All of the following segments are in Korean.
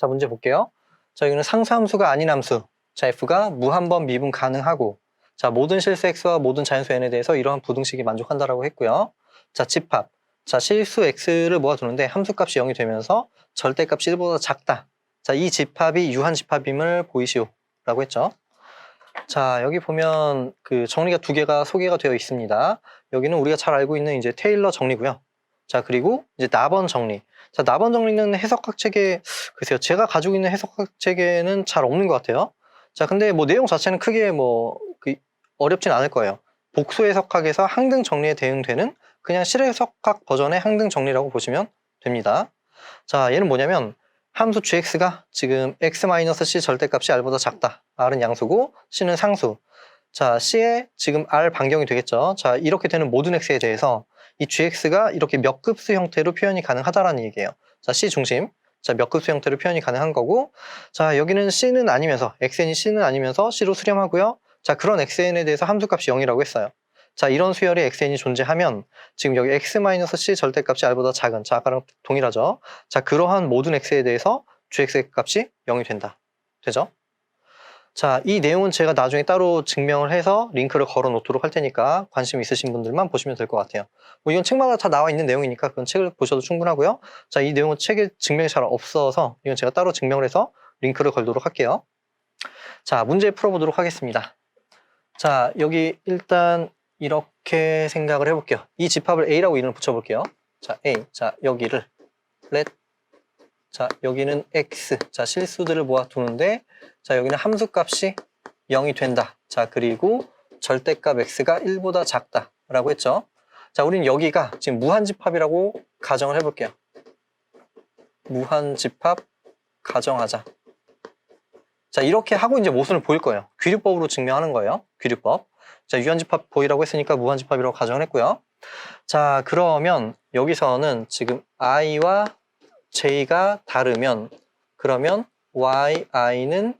자, 문제 볼게요. 자, 여기는 상수함수가 아닌 함수. 자, f가 무한번 미분 가능하고 자, 모든 실수 x와 모든 자연수 n에 대해서 이러한 부등식이 만족한다라고 했고요. 자, 집합. 자, 실수 x를 모아두는데 함수값이 0이 되면서 절대값이 1보다 작다. 자, 이 집합이 유한 집합임을 보이시오. 라고 했죠. 자, 여기 보면 그 정리가 두 개가 소개가 되어 있습니다. 여기는 우리가 잘 알고 있는 이제 테일러 정리고요. 자, 그리고 이제 나번 정리. 자, 나번 정리는 해석학 체계, 글쎄요. 제가 가지고 있는 해석학 체계는 잘 없는 것 같아요. 자, 근데 뭐 내용 자체는 크게 뭐 그 어렵진 않을 거예요. 복수 해석학에서 항등 정리에 대응되는 그냥 실해석학 버전의 항등 정리라고 보시면 됩니다. 자, 얘는 뭐냐면 함수 gx가 지금 x-c 절대값이 r보다 작다. r은 양수고 c는 상수. 자, c에 지금 r 반경이 되겠죠. 자, 이렇게 되는 모든 x에 대해서 이 gx가 이렇게 몇 급수 형태로 표현이 가능하다라는 얘기예요. 자, c 중심. 자, 몇 급수 형태로 표현이 가능한 거고. 자, 여기는 c는 아니면서 xn이 c는 아니면서 c로 수렴하고요. 자, 그런 xn에 대해서 함수값이 0이라고 했어요. 자, 이런 수열이 xn이 존재하면 지금 여기 x-c 절대값이 r보다 작은 자, 아까랑 동일하죠. 자, 그러한 모든 x에 대해서 gx 값이 0이 된다. 되죠? 자, 이 내용은 제가 나중에 따로 증명을 해서 링크를 걸어 놓도록 할 테니까 관심 있으신 분들만 보시면 될 것 같아요. 뭐 이건 책마다 다 나와 있는 내용이니까 그건 책을 보셔도 충분하고요. 자, 이 내용은 책에 증명이 잘 없어서 이건 제가 따로 증명을 해서 링크를 걸도록 할게요. 자, 문제 풀어보도록 하겠습니다. 자, 여기 일단 이렇게 생각을 해볼게요. 이 집합을 A라고 이름을 붙여볼게요. 자, A. 자, 여기를 let. 자, 여기는 X. 자, 실수들을 모아두는데, 자, 여기는 함수값이 0이 된다. 자, 그리고 절대값 X가 1보다 작다. 라고 했죠. 자, 우린 여기가 지금 무한집합이라고 가정을 해볼게요. 무한집합 가정하자. 자, 이렇게 하고 이제 모순을 보일 거예요. 귀류법으로 증명하는 거예요. 귀류법. 자, 유한집합 보이라고 했으니까 무한집합이라고 가정을 했고요. 자, 그러면 여기서는 지금 i와 j가 다르면 그러면 yi는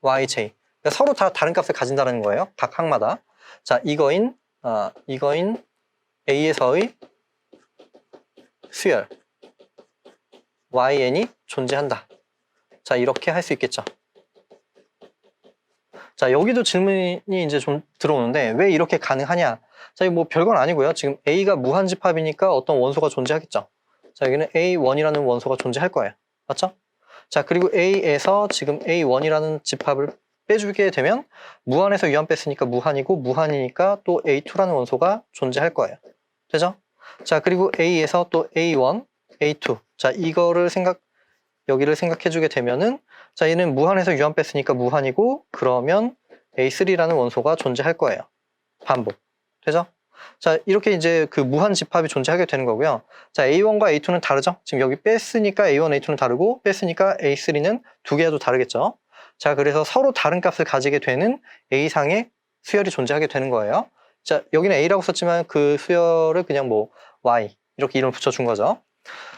yj. 그러니까 서로 다 다른 값을 가진다는 거예요. 각 항마다. 자, 이거인 아, 이거인 a에서의 수열 yn이 존재한다. 자, 이렇게 할 수 있겠죠. 자, 여기도 질문이 이제 좀 들어오는데 왜 이렇게 가능하냐? 자, 이거 뭐 별건 아니고요. 지금 A가 무한집합이니까 어떤 원소가 존재하겠죠. 자, 여기는 A1이라는 원소가 존재할 거예요. 맞죠? 자, 그리고 A에서 지금 A1이라는 집합을 빼주게 되면 무한에서 유한 뺐으니까 무한이고 무한이니까 또 A2라는 원소가 존재할 거예요. 되죠? 자, 그리고 A에서 또 A1, A2. 자, 이거를 생각 여기를 생각해 주게 되면은 자, 얘는 무한에서 유한 뺐으니까 무한이고 그러면 A3라는 원소가 존재할 거예요. 반복. 되죠? 자, 이렇게 이제 그 무한 집합이 존재하게 되는 거고요. 자, A1과 A2는 다르죠? 지금 여기 뺐으니까 A1, A2는 다르고 뺐으니까 A3는 두 개도 다르겠죠? 자, 그래서 서로 다른 값을 가지게 되는 A상의 수열이 존재하게 되는 거예요. 자, 여기는 A라고 썼지만 그 수열을 그냥 뭐 Y 이렇게 이름을 붙여준 거죠.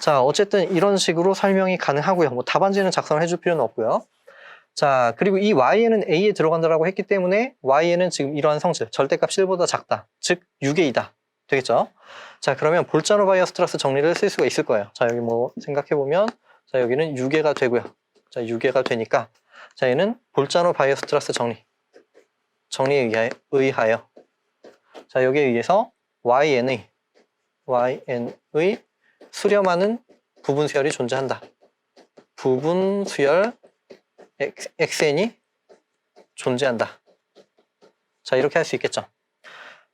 자, 어쨌든 이런 식으로 설명이 가능하고요. 뭐 답안지는 작성을 해줄 필요는 없고요. 자, 그리고 이 y는 a에 들어간다라고 했기 때문에 y는 지금 이러한 성질, 절대값 1보다 작다. 즉, 6a이다. 되겠죠? 자, 그러면 볼자노 바이어스 트러스 정리를 쓸 수가 있을 거예요. 자, 여기 뭐 생각해보면, 자, 여기는 6개가 되고요. 자, 6개가 되니까, 자, 얘는 볼자노 바이어스 트러스 정리. 정리에 의하- 의하여. 자, 여기에 의해서yn의, yn의 수렴하는 부분 수열이 존재한다. 부분 수열 xn이 존재한다. 자, 이렇게 할 수 있겠죠.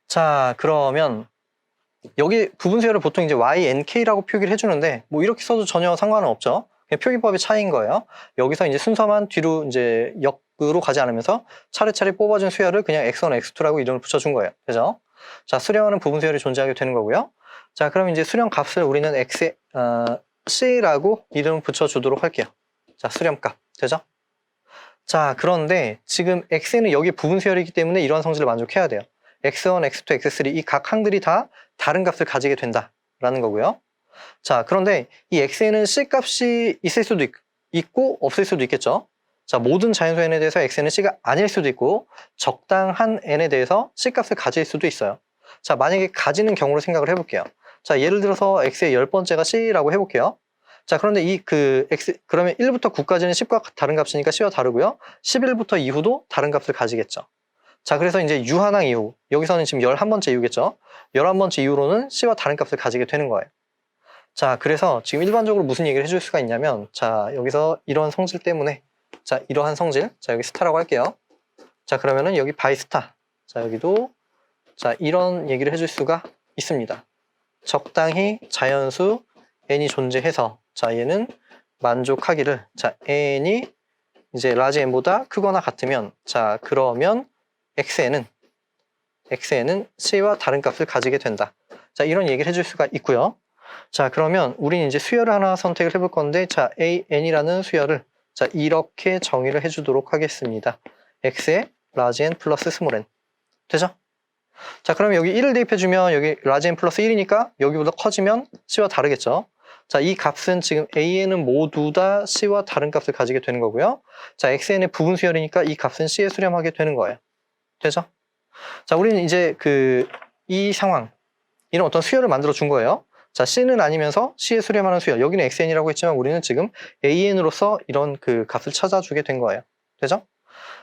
자, 그러면 여기 부분 수열을 보통 이제 ynk라고 표기를 해주는데 뭐 이렇게 써도 전혀 상관은 없죠. 그냥 표기법의 차이인 거예요. 여기서 이제 순서만 뒤로 이제 역으로 가지 않으면서 차례차례 뽑아준 수열을 그냥 x1, x2라고 이름을 붙여준 거예요. 그죠? 자, 수렴하는 부분 수열이 존재하게 되는 거고요. 자, 그럼 이제 수렴 값을 우리는 x, 어, c라고 이름을 붙여주도록 할게요. 자, 수렴값. 되죠? 자, 그런데 지금 x는 여기 부분 수열이기 때문에 이러한 성질을 만족해야 돼요. x1, x2, x3 이 각 항들이 다 다른 값을 가지게 된다라는 거고요. 자, 그런데 이 x에는 c 값이 있을 수도 있, 있고 없을 수도 있겠죠. 자, 모든 자연수 n에 대해서 x는 c가 아닐 수도 있고 적당한 n에 대해서 c 값을 가질 수도 있어요. 자, 만약에 가지는 경우를 생각을 해볼게요. 자, 예를 들어서 x의 열 번째가 c라고 해볼게요. 자, 그런데 이 그 x 그러면 1부터 9까지는 10과 다른 값이니까 c와 다르고요. 11부터 이후도 다른 값을 가지겠죠. 자, 그래서 이제 유한항 이후 여기서는 지금 11번째 이후겠죠. 11번째 이후로는 c와 다른 값을 가지게 되는 거예요. 자, 그래서 지금 일반적으로 무슨 얘기를 해줄 수가 있냐면 자, 여기서 이런 성질 때문에 자, 이러한 성질 자, 여기 스타라고 할게요. 자, 그러면은 여기 바이 스타 자, 여기도 자, 이런 얘기를 해줄 수가 있습니다. 적당히 자연수 n이 존재해서 자 얘는 만족하기를 자 n이 이제 라지 n보다 크거나 같으면 자 그러면 xn은 xn은 c와 다른 값을 가지게 된다. 자 이런 얘기를 해줄 수가 있고요. 자 그러면 우리는 이제 수열을 하나 선택을 해볼 건데 자 an이라는 수열을 자 이렇게 정의를 해주도록 하겠습니다. x의 라지 n 플러스 스몰 n 되죠? 자, 그럼 여기 1을 대입해주면 여기 라지 n 플러스 1이니까 여기보다 커지면 c와 다르겠죠. 자, 이 값은 지금 an은 모두 다 c와 다른 값을 가지게 되는 거고요. 자, xn의 부분 수열이니까 이 값은 c에 수렴하게 되는 거예요. 되죠? 자, 우리는 이제 그 이 상황, 이런 어떤 수열을 만들어 준 거예요. 자, c는 아니면서 c에 수렴하는 수열. 여기는 xn이라고 했지만 우리는 지금 an으로서 이런 그 값을 찾아주게 된 거예요. 되죠?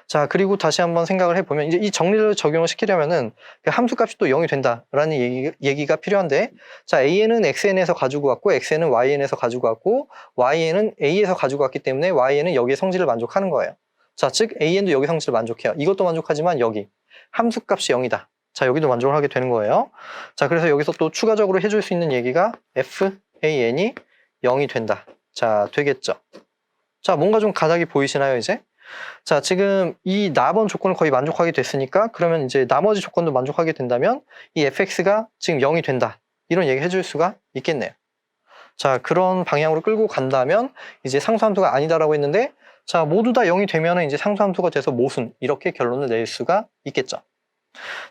자, 그리고 다시 한번 생각을 해보면, 이제 이 정리를 적용을 시키려면은 그 함수 값이 또 0이 된다라는 얘기, 가 필요한데, 자, AN은 XN에서 가지고 왔고, XN은 YN에서 가지고 왔고, YN은 A에서 가지고 왔기 때문에 YN은 여기에 성질을 만족하는 거예요. 자, 즉, AN도 여기 성질을 만족해요. 이것도 만족하지만 여기 함수 값이 0이다. 자, 여기도 만족을 하게 되는 거예요. 자, 그래서 여기서 또 추가적으로 해줄 수 있는 얘기가 FAN이 0이 된다. 자, 되겠죠. 자, 뭔가 좀 가닥이 보이시나요, 이제? 자, 지금 이 나번 조건을 거의 만족하게 됐으니까 그러면 이제 나머지 조건도 만족하게 된다면 이 fx가 지금 0이 된다. 이런 얘기 해줄 수가 있겠네요. 자, 그런 방향으로 끌고 간다면 이제 상수함수가 아니다라고 했는데 자, 모두 다 0이 되면 이제 상수함수가 돼서 모순 이렇게 결론을 낼 수가 있겠죠.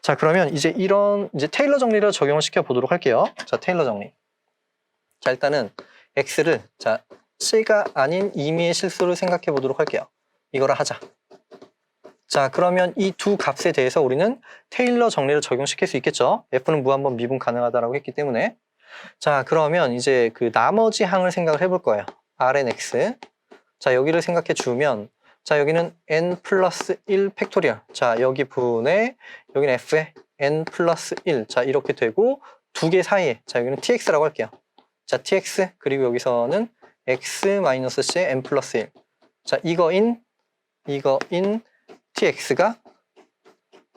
자, 그러면 이제 이런 이제 테일러 정리를 적용을 시켜 보도록 할게요. 자, 테일러 정리. 자, 일단은 x를 자, c가 아닌 임의의 실수를 생각해 보도록 할게요. 이거를 하자. 자, 그러면 이 두 값에 대해서 우리는 테일러 정리를 적용시킬 수 있겠죠. f는 무한번 미분 가능하다라고 했기 때문에. 자, 그러면 이제 그 나머지 항을 생각을 해볼 거예요. rnx. 자, 여기를 생각해 주면 자, 여기는 n 플러스 1 팩토리얼. 자, 여기 부분에 여기는 f에 n 플러스 1. 자, 이렇게 되고 두 개 사이에 자, 여기는 tx라고 할게요. 자, tx 그리고 여기서는 x 마이너스 c의 n 플러스 1. 자, 이거인 이거인 tx가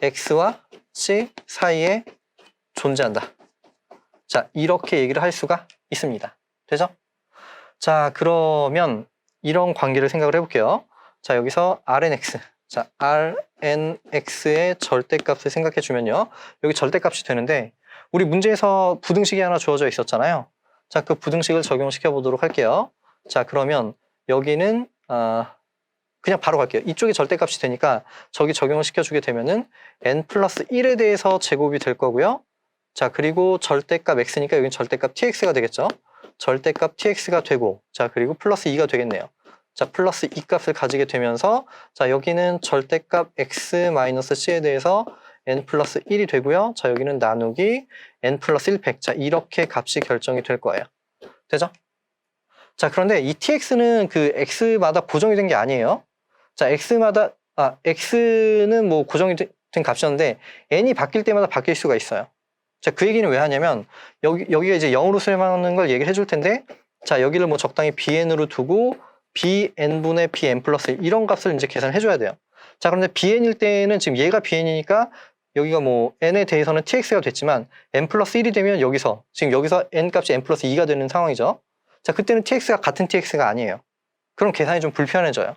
x와 c 사이에 존재한다. 자, 이렇게 얘기를 할 수가 있습니다. 되죠? 자, 그러면 이런 관계를 생각을 해볼게요. 자, 여기서 rnx. 자, rnx의 절대값을 생각해 주면요. 여기 절대값이 되는데, 우리 문제에서 부등식이 하나 주어져 있었잖아요. 자, 그 부등식을 적용시켜 보도록 할게요. 자, 그러면 여기는, 아, 그냥 바로 갈게요. 이쪽이 절대값이 되니까 저기 적용을 시켜주게 되면은 n 플러스 1에 대해서 제곱이 될 거고요. 자 그리고 절대값 x니까 여기는 절대값 tx가 되겠죠. 절대값 tx가 되고 자 그리고 플러스 2가 되겠네요. 자 플러스 2 값을 가지게 되면서 자 여기는 절대값 x 마이너스 c에 대해서 n 플러스 1이 되고요. 자 여기는 나누기 n 플러스 1팩 자 이렇게 값이 결정이 될 거예요. 되죠? 자 그런데 이 tx는 그 x마다 고정이 된 게 아니에요. 자, x마다, 아, x는 뭐 고정이 된 값이었는데, n이 바뀔 때마다 바뀔 수가 있어요. 자, 그 얘기는 왜 하냐면, 여기, 여기가 이제 0으로 수렴하는 걸 얘기를 해줄 텐데, 자, 여기를 뭐 적당히 bn으로 두고, bn분의 bn 플러스 1, 이런 값을 이제 계산해 줘야 돼요. 자, 그런데 bn일 때는 지금 얘가 bn이니까, 여기가 뭐 n에 대해서는 tx가 됐지만, n 플러스 1이 되면 여기서, 지금 여기서 n 값이 n 플러스 2가 되는 상황이죠. 자, 그때는 tx가 같은 tx가 아니에요. 그럼 계산이 좀 불편해져요.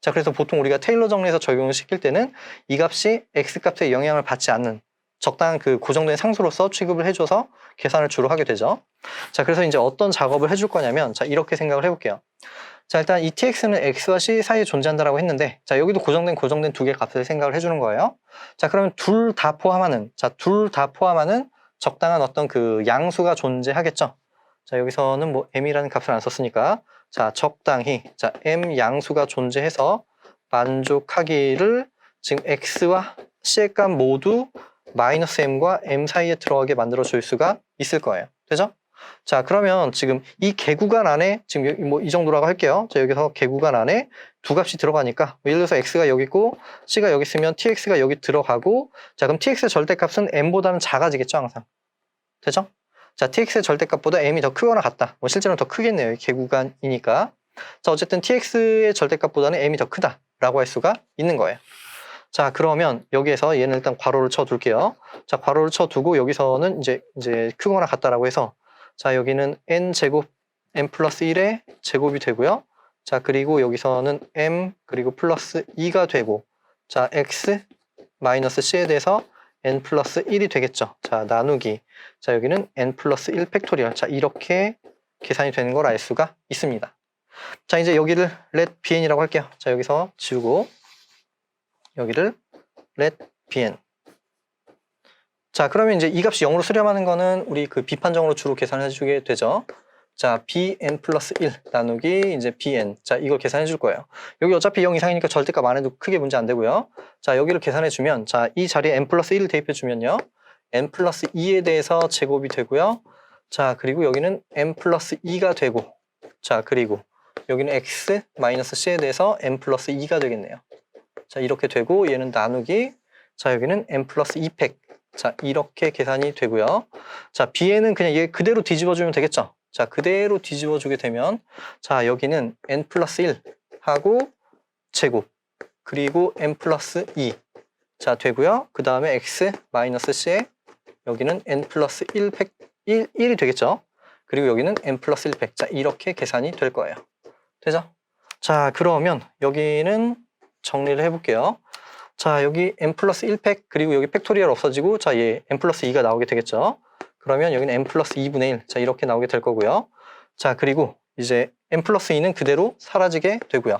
자, 그래서 보통 우리가 테일러 정리해서 적용을 시킬 때는 이 값이 x 값에 영향을 받지 않는 적당한 그 고정된 상수로서 취급을 해줘서 계산을 주로 하게 되죠. 자, 그래서 이제 어떤 작업을 해줄 거냐면, 자, 이렇게 생각을 해볼게요. 자, 일단 이 tx는 x와 c 사이에 존재한다라고 했는데, 자, 여기도 고정된 고정된 두 개의 값을 생각을 해주는 거예요. 자, 그러면 둘 다 포함하는, 자, 둘 다 포함하는 적당한 어떤 그 양수가 존재하겠죠. 자, 여기서는 뭐 m이라는 값을 안 썼으니까, 자, 적당히 자, m 양수가 존재해서 만족하기를 지금 x와 c의 값 모두 마이너스 m과 m 사이에 들어가게 만들어 줄 수가 있을 거예요. 되죠? 자, 그러면 지금 이 개구간 안에 지금 뭐 이 정도라고 할게요. 자, 여기서 개구간 안에 두 값이 들어가니까 뭐 예를 들어서 x가 여기 있고 c가 여기 있으면 tx가 여기 들어가고 자, 그럼 tx의 절대값은 m보다는 작아지겠죠, 항상. 되죠? 자, tx의 절대값보다 m이 더 크거나 같다. 뭐 실제로는 더 크겠네요. 이 개구간이니까. 자, 어쨌든 tx의 절대값보다는 m이 더 크다라고 할 수가 있는 거예요. 자, 그러면 여기에서 얘는 일단 괄호를 쳐 둘게요. 자, 괄호를 쳐 두고 여기서는 이제 이제 크거나 같다라고 해서 자, 여기는 n 제곱 m 플러스 1의 제곱이 되고요. 자, 그리고 여기서는 m 그리고 플러스 2가 되고 자, x 마이너스 c에 대해서 n 플러스 1이 되겠죠. 자, 나누기. 자, 여기는 n 플러스 1 팩토리얼. 자, 이렇게 계산이 되는 걸 알 수가 있습니다. 자, 이제 여기를 let bn이라고 할게요. 자, 여기서 지우고 여기를 let bn. 자, 그러면 이제 이 값이 0으로 수렴하는 거는 우리 그 비판정으로 주로 계산해 주게 되죠. 자, bn 플러스 1 나누기 이제 bn. 자, 이걸 계산해 줄 거예요. 여기 어차피 0 이상이니까 절대값 안 해도 크게 문제 안 되고요. 자, 여기를 계산해 주면 자, 이 자리에 n 플러스 1을 대입해 주면요. n 플러스 2에 대해서 제곱이 되고요. 자, 그리고 여기는 n 플러스 2가 되고 자, 그리고 여기는 x 마이너스 c에 대해서 n 플러스 2가 되겠네요. 자, 이렇게 되고 얘는 나누기 자, 여기는 n 플러스 2팩 자, 이렇게 계산이 되고요. 자, bn은 그냥 얘 그대로 뒤집어 주면 되겠죠. 자, 그대로 뒤집어 주게 되면 자, 여기는 n 플러스 1 하고 제곱 그리고 n 플러스 2 자, 되고요. 그 다음에 x 마이너스 c에 여기는 n 플러스 1 팩, 1, 1이 되겠죠. 그리고 여기는 n 플러스 1팩. 자, 이렇게 계산이 될 거예요. 되죠? 자, 그러면 여기는 정리를 해볼게요. 자, 여기 n 플러스 1팩, 그리고 여기 팩토리얼 없어지고, 자, 얘 n 플러스 2가 나오게 되겠죠. 그러면 여기는 n 플러스 2분의 1. 자, 이렇게 나오게 될 거고요. 자, 그리고 이제 n 플러스 2는 그대로 사라지게 되고요.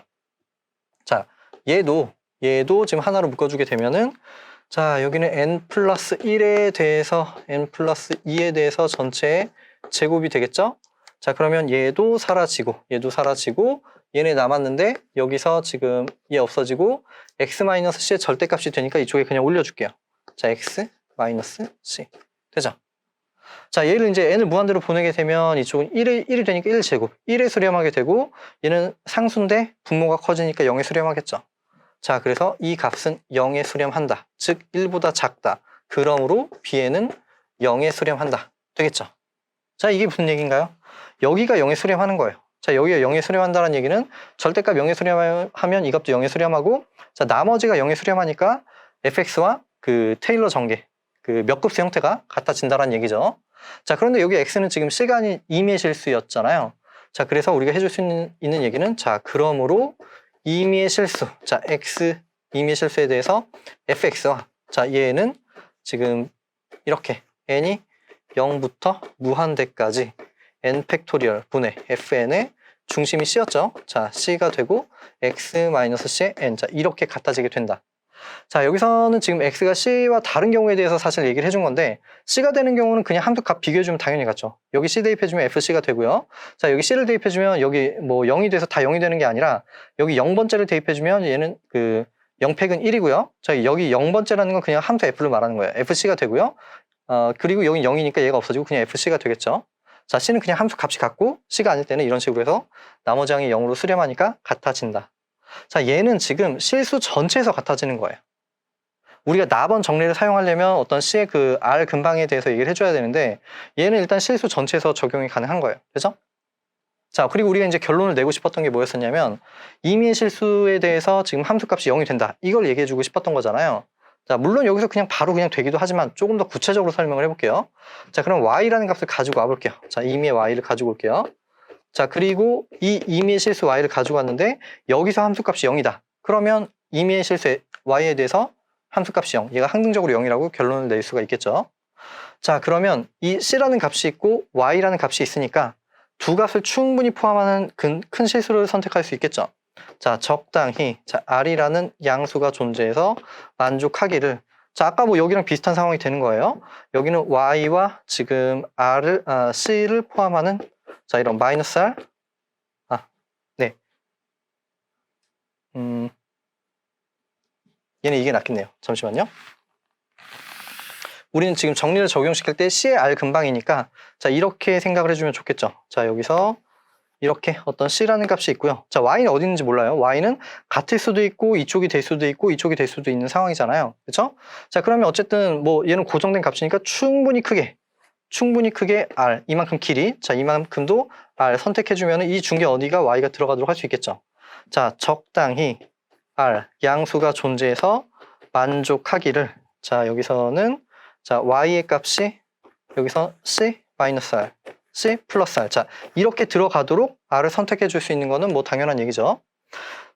자, 얘도, 얘도 지금 하나로 묶어주게 되면은, 자, 여기는 n 플러스 1에 대해서 n 플러스 2에 대해서 전체의 제곱이 되겠죠? 자, 그러면 얘도 사라지고, 얘도 사라지고, 얘네 남았는데, 여기서 지금 얘 없어지고, x-c의 절대값이 되니까 이쪽에 그냥 올려줄게요. 자, x 마이너스 c. 되죠? 자, 얘를 이제 n을 무한대로 보내게 되면 이쪽은 1이, 1이 되니까 1제곱. 1에 수렴하게 되고, 얘는 상수인데 분모가 커지니까 0에 수렴하겠죠. 자, 그래서 이 값은 0에 수렴한다. 즉, 1보다 작다. 그러므로 b에는 0에 수렴한다. 되겠죠? 자, 이게 무슨 얘기인가요? 여기가 0에 수렴하는 거예요. 자, 여기가 0에 수렴한다는 얘기는 절대값 0에 수렴하면 이 값도 0에 수렴하고, 자, 나머지가 0에 수렴하니까 fx와 그 테일러 전개, 그 몇 급수 형태가 같아진다는 얘기죠. 자, 그런데 여기 x는 지금 시간이 임의 실수였잖아요. 자, 그래서 우리가 해줄 수 있는, 있는 얘기는, 자, 그러므로 임의 실수, 자, x 임의 실수에 대해서 fx와, 자, 얘는 지금 이렇게 n이 0부터 무한대까지 n 팩토리얼 분의 fn의 중심이 c였죠. 자, c가 되고 x-c의 n. 자, 이렇게 같아지게 된다. 자, 여기서는 지금 x가 c와 다른 경우에 대해서 사실 얘기를 해준 건데 c가 되는 경우는 그냥 함수 값 비교해주면 당연히 같죠. 여기 c 대입해주면 fc가 되고요. 자, 여기 c를 대입해주면 여기 뭐 0이 돼서 다 0이 되는 게 아니라 여기 0번째를 대입해주면 얘는 그 0팩은 1이고요. 자, 여기 0번째라는 건 그냥 함수 f를 말하는 거예요. fc가 되고요. 어, 그리고 여기 0이니까 얘가 없어지고 그냥 fc가 되겠죠. 자, c는 그냥 함수 값이 같고 c가 아닐 때는 이런 식으로 해서 나머지 항이 0으로 수렴하니까 같아진다. 자, 얘는 지금 실수 전체에서 같아지는 거예요. 우리가 나번 정리를 사용하려면 어떤 C의 그 R 근방에 대해서 얘기를 해줘야 되는데 얘는 일단 실수 전체에서 적용이 가능한 거예요. 그죠? 자, 그리고 우리가 이제 결론을 내고 싶었던 게 뭐였었냐면 임의의 실수에 대해서 지금 함수값이 0이 된다. 이걸 얘기해주고 싶었던 거잖아요. 자, 물론 여기서 그냥 바로 그냥 되기도 하지만 조금 더 구체적으로 설명을 해볼게요. 자, 그럼 y라는 값을 가지고 와볼게요. 자, 임의의 y를 가지고 올게요. 자, 그리고 이 임의의 실수 y를 가지고 왔는데 여기서 함수값이 0이다. 그러면 임의의 실수 y에 대해서 함수값이 0, 얘가 항등적으로 0이라고 결론을 낼 수가 있겠죠. 자, 그러면 이 c라는 값이 있고 y라는 값이 있으니까 두 값을 충분히 포함하는 큰, 큰 실수를 선택할 수 있겠죠. 자, 적당히 자, r이라는 양수가 존재해서 만족하기를 자, 아까 뭐 여기랑 비슷한 상황이 되는 거예요. 여기는 y와 지금 r을 아, c를 포함하는 자, 이런 마이너스 r 아, 네. 음. 얘는 이게 낫겠네요. 잠시만요. 우리는 지금 정리를 적용시킬 때 C의 R 근방이니까 자 이렇게 생각을 해주면 좋겠죠. 자 여기서 이렇게 어떤 C라는 값이 있고요. 자 Y는 어디 있는지 몰라요. Y는 같을 수도 있고 이쪽이 될 수도 있고 이쪽이 될 수도 있는 상황이잖아요. 그렇죠? 자 그러면 어쨌든 뭐 얘는 고정된 값이니까 충분히 크게 충분히 크게 R 이만큼 길이 자 이만큼도 R 선택해주면 이 중계 어디가 Y가 들어가도록 할 수 있겠죠. 자 적당히 R 양수가 존재해서 만족하기를 자 여기서는 자 y의 값이 여기서 c 마이너스 r, c 플러스 r. 자 이렇게 들어가도록 r을 선택해 줄 수 있는 거는 뭐 당연한 얘기죠.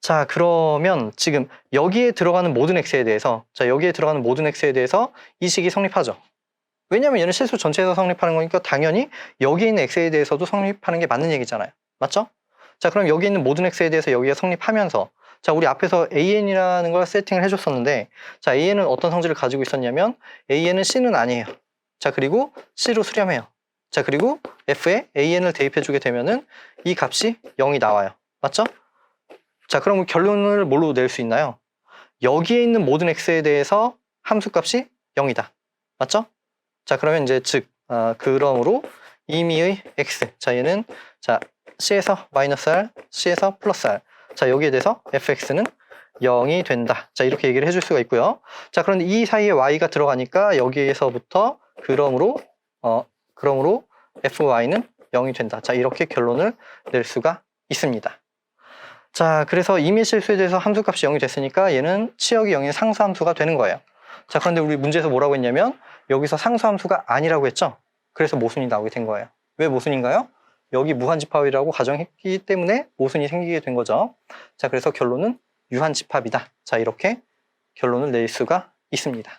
자 그러면 지금 여기에 들어가는 모든 x에 대해서 자 여기에 들어가는 모든 x에 대해서 이 식이 성립하죠. 왜냐면 얘는 실수 전체에서 성립하는 거니까 당연히 여기에 있는 x에 대해서도 성립하는 게 맞는 얘기잖아요. 맞죠? 자 그럼 여기 있는 모든 x에 대해서 여기가 성립하면서 자 우리 앞에서 an이라는 걸 세팅을 해줬었는데 자 an은 어떤 성질을 가지고 있었냐면 an은 c는 아니에요. 자 그리고 c로 수렴해요. 자 그리고 f에 an을 대입해주게 되면은 이 값이 0이 나와요. 맞죠? 자 그럼 결론을 뭘로 낼 수 있나요? 여기에 있는 모든 x에 대해서 함수값이 0이다. 맞죠? 자 그러면 이제 즉 아, 그러므로 임의의 x 자 얘는 자 c에서 마이너스 r, c에서 플러스 r 자 여기에 대해서 fx는 0이 된다. 자 이렇게 얘기를 해줄 수가 있고요. 자 그런데 이 사이에 y가 들어가니까 여기에서부터 그러므로 어 그러므로 fy는 0이 된다. 자 이렇게 결론을 낼 수가 있습니다. 자 그래서 임의 실수에 대해서 함수값이 0이 됐으니까 얘는 치역이 0인 상수함수가 되는 거예요. 자 그런데 우리 문제에서 뭐라고 했냐면 여기서 상수함수가 아니라고 했죠. 그래서 모순이 나오게 된 거예요. 왜 모순인가요? 여기 무한집합이라고 가정했기 때문에 모순이 생기게 된 거죠. 자, 그래서 결론은 유한집합이다. 자, 이렇게 결론을 낼 수가 있습니다.